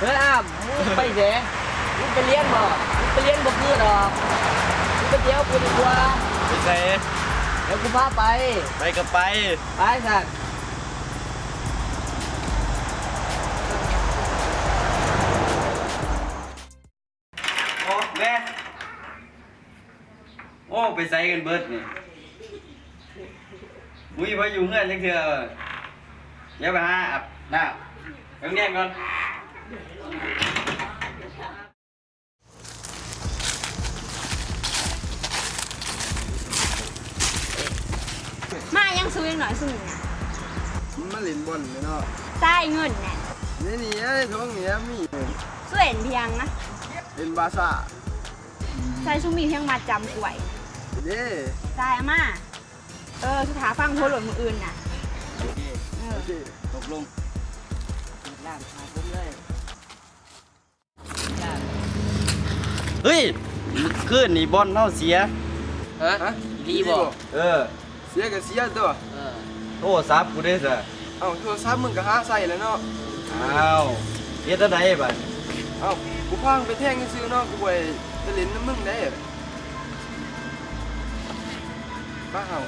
เฮ้ยอ้ามมึงไปเด้มึงไปเลี้ยงบ่มึงไปเลี้ยงบ่คือดอกมึงไปเที่ยวกูดีกว่าไปใส่เดี๋ยวกูพาไป ไปกับไป ไปสักโอ้แม่โอ้ ไปใส่กันเบิดนี่มุ้ยพออยู่เงื่อนจังเถื่อเดี๋ยวไปหาอาบน้ำเดี๋ยวแน่ก่อน มายังซื้อยังหน่อยซื้อนะมาเล่นบอลเนาะใต้เงินเนี่ยนี่นี่ไอ้ท้องเนี้ยมีสวยเพียงนะเป็นบาซ่าใส่ชุ่มมีเพียงมาจำกล้วยเด้ใส่อามาเออสถาฟังโทรหลดมืออื่นน่ะโอเคเออโอเคตกลงล่างพาผมเลยล่าง เฮ้ยขึ้นนี่บอลเน่าเสีย ฮะฮะดีบ่เออ เสียก็เสียตัวเออโทรศัพท์กูได้ซะเอ้าโทรศัพท์มึงก็หาใส่แล้วเนาะอ้าวเฮ็ดอะไรบัดเอ้ากูพังไปแท่งซื้อเนาะกูไปจะเล่นน้ำมึงได้บ้าเอา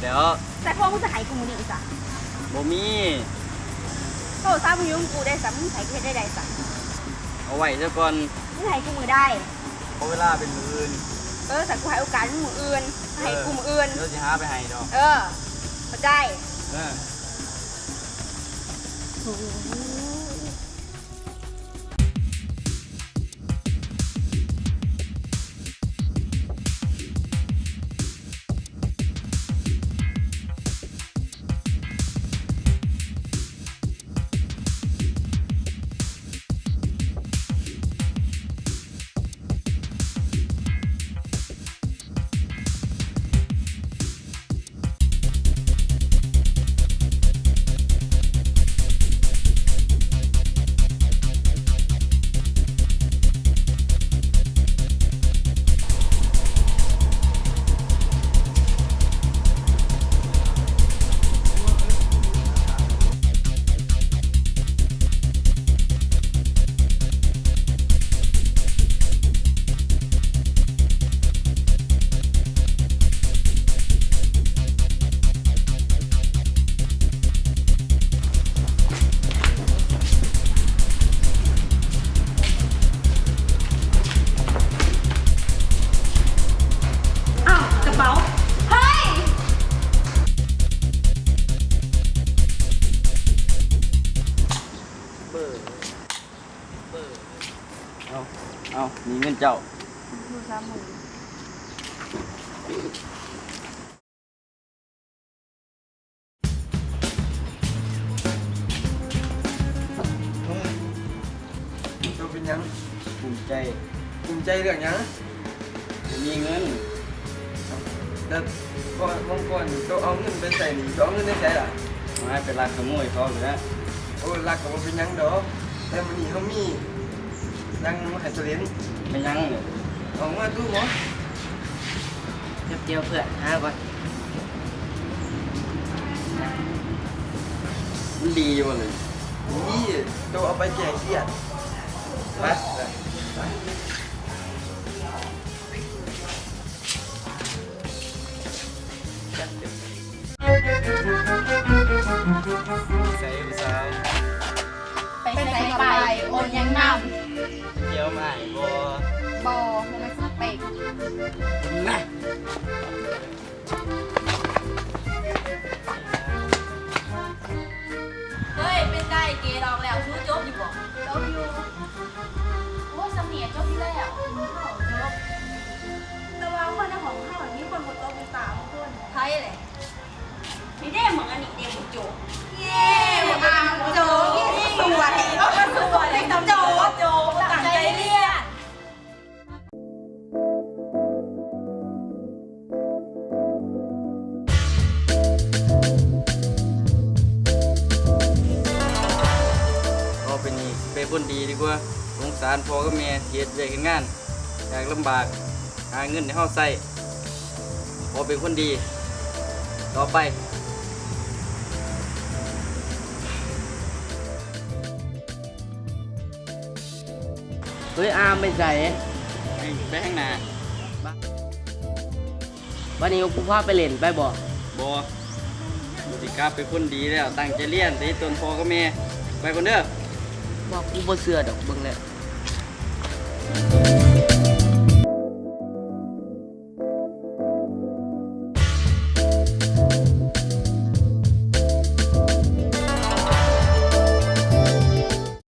เดี๋ยวแต่พวกมึงจะให้กูมือนี่อีกจ้ะบ่มีโทรศัพท์มึงอยุ่งกูได้สัมมึงใช้กูเฮ็ดได้ได้สัมเอาไว้ซะก่อนมึงให้กูมือได้เพราะเวลาเป็นมื้ออื่นเออสักกูให้โอกาสมึงมืออื่นให้กูมืออื่นเดี๋ยวสิหาไปให้ดอกเออเข้าใจเอออ้ เอานี่เงินเจ้าดูซ้ำมึงตัวเป็นหยังภูมิใจภูมิใจเรื่องหยังบ่มีเงินแต่ก่อนบางก่อนตัวเอาเงินไปใส่นี่ตัวเอาเงินไปใส่ล่ะมาเป็นลักขโมยเขาเลยนะโอ้รักก็บ่เป็นหยังดอกแต่มื้อนี้เฮามี ยังมาให้ตัวเล่นไม่ยั้งเนี่ยเอามาดูหมอเดี๋ยวเดียวเพื่อนหาก่อนมันดีอยู่เลยนี่ตัวเอาไปแจกเครียดไปไปใส่ผู้สาวไปใส่ไปโอนยังนเกี่ ยวใหม่บอบอมันไม่สเปกนะเฮ้ย เป็นได้เกดองแล้วชู้จบอยู่บ่จบอยู่โอ้ยสำเนียงจบอยู่แล้ข้าจบต่ว่าคนในของเข้าแบบนี้คนบนโต๊ะเป็นตาบางคนไทยเลยไม่ได้เหมือนอันนี้เด็กจบ ว่าสงสารพ่อกับแม่เฮ็ดเวียกเฮ็ดงานอยากลำบากหาเงินให้เฮาใช้พอเป็นคนดี ต่อไปเฮ้ยอามไปใส่ให้ไปข้างหน้าวันนี้กูพาไปเล่นไปบ่บ่บุติกลับเป็นคนดีแล้วตั้งใจเรียนตีตนพ่อกับแม่ไปคนเด้อ ว่ากูบ่เสือดอกเบิ่งแล้ว